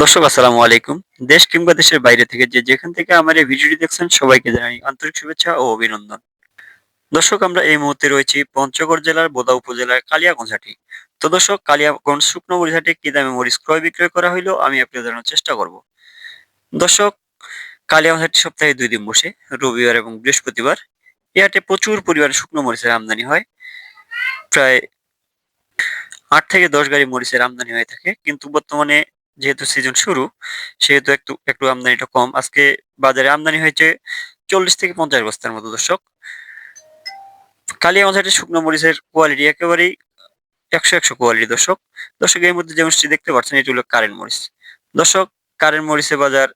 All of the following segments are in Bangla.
দর্শক, আসসালামু আলাইকুম। দেশ কিংবা দেশের বাইরে থেকে যে যেখান থেকে আমার এই ভিডিওটি দেখছেন, সবাইকে জানাই আন্তরিক শুভেচ্ছা ও অভিনন্দন। দর্শক, আমরা এই মুহূর্তে রয়েছি পঞ্চগড় জেলার বোদা উপজেলার কালিয়াগঞ্জ হাটি তো দর্শক, কালিয়াগঞ্জ শুকনো মরিচ হাটে কি দামে মরিচ ক্রয় বিক্রয় করা হইল, আমি আপনাদের জানার চেষ্টা করব। দর্শক কালিয়াগঞ্জ হাটে সপ্তাহে দুই দিন বসে, রবিবার এবং বৃহস্পতিবার। এই হাটে প্রচুর পরিমাণে শুকনো মরিচের আমদানি হয়। প্রায় আট থেকে দশ গাড়ি মরিচের আমদানি হয়ে থাকে। কিন্তু বর্তমানে যেহেতু সিজন শুরু, সেহেতু একটু একটু আমদানিটা কম। আজকে বাজারে আমদানি হয়েছে চল্লিশ থেকে পঞ্চাশ বস্তার মতো, দর্শক। কালিয়াগঞ্জ হাটের শুকনো মরিচের কোয়ালিটি একেবারেই একশো একশো কোয়ালিটি দর্শক। দর্শক এর মধ্যে যে মরিচটি দেখতে পাচ্ছেন, এটি হলো কারেন্ট মরিচ। দর্শক কারেন্ট মরিচের বাজার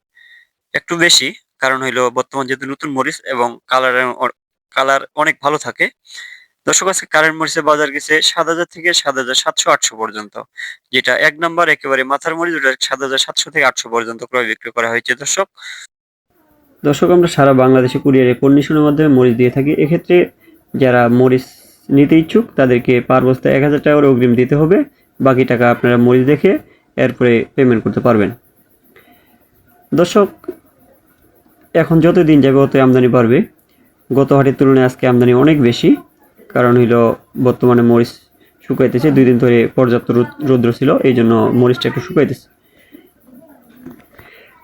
একটু বেশি, কারণ হইল বর্তমান যেহেতু নতুন মরিচ এবং কালার কালার অনেক ভালো থাকে দর্শক, আজকে কারেন্ট মরিচের বাজার গেছে সাত হাজার থেকে সাত হাজার সাতশো আটশো পর্যন্ত, যেটা এক নম্বর একেবারে মাথার মরিচ, ওটা সাত হাজার সাতশো থেকে আটশো পর্যন্ত ক্রয় বিক্রি করা হয়েছে। দর্শক দর্শক, আমরা সারা বাংলাদেশে কুরিয়ারে কন্ডিশনের মাধ্যমে মরিচ দিয়ে থাকি। এক্ষেত্রে যারা মরিচ নিতে ইচ্ছুক, তাদেরকে পার বস্তায় এক হাজার টাকা করে অগ্রিম দিতে হবে। বাকি টাকা আপনারা মরিচ দেখে এরপরে পেমেন্ট করতে পারবেন। দর্শক, এখন যত দিন যাবে অত আমদানি বাড়বে, গত হাটের তুলনায় আজকে আমদানি অনেক বেশি। কারণ হইল বর্তমানে মরিচ শুকাইতেছে, দুই দিন ধরে পর্যাপ্ত রৌদ্র ছিল, এই জন্য মরিচটা একটু শুকাইতেছে।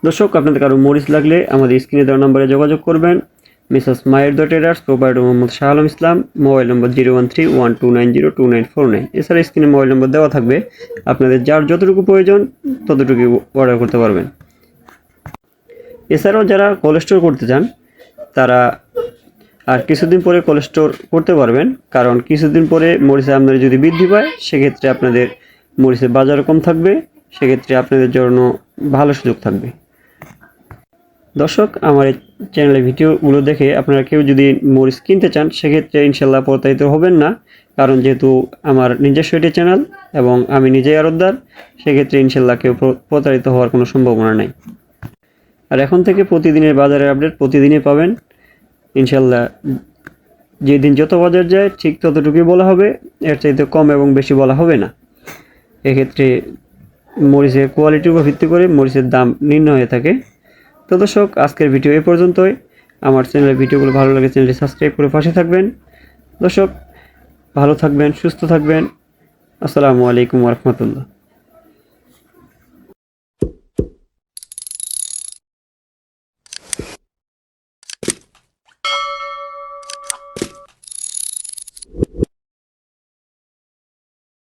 দর্শক, আপনাদের কারও মরিচ লাগলে আমাদের স্ক্রিনে দেওয়া নম্বরে যোগাযোগ করবেন। মিসেস মায়ের the traders proprietor Mohammad Shah Alam Islam, mobile number zero one three one two nine zero two nine four nine. এছাড়া স্ক্রিনে মোবাইল নম্বর দেওয়া থাকবে। আপনাদের যার যতটুকু প্রয়োজন ততটুকু অর্ডার করতে পারবেন। এছাড়াও যারা কোলেস্টোর করতে চান, তারা আর কিছুদিন পরে কোলেস্টোর করতে পারবেন, কারণ কিছুদিন পরে মরিচের আমদানি যদি বৃদ্ধি পায়, সেক্ষেত্রে আপনাদের মরিচের বাজার কম থাকবে, সেক্ষেত্রে আপনাদের জন্য ভালো সুযোগ থাকবে। দর্শক, আমার এই চ্যানেলের ভিডিওগুলো দেখে আপনারা কেউ যদি মরিচ কিনতে চান, সেক্ষেত্রে ইনশাল্লাহ প্রতারিত হবেন না, কারণ যেহেতু আমার নিজস্ব এটি চ্যানেল এবং আমি নিজেই আরতদার সেক্ষেত্রে ইনশাল্লাহ কেউ প্র- প্রতারিত হওয়ার কোনো সম্ভাবনা নাই। আর এখন থেকে প্রতিদিনের বাজারের আপডেট প্রতিদিনই পাবেন। ইনশাল্লাহ যেদিন যত বাজার যায়, ঠিক ততটুকুই বলা হবে। এর চাইতে কম এবং বেশি বলা হবে না। এক্ষেত্রে মরিচের কোয়ালিটির উপর ভিত্তি করে মরিচের দাম নির্ণয় হয়ে থাকে। তো দর্শক, আজকের ভিডিও এ পর্যন্তই। আমার চ্যানেলের ভিডিওগুলো ভালো লাগে চ্যানেলটি সাবস্ক্রাইব করে পাশে থাকবেন। দর্শক, ভালো থাকবেন, সুস্থ থাকবেন। আসসালামু আলাইকুম রহমতুল্লাহ।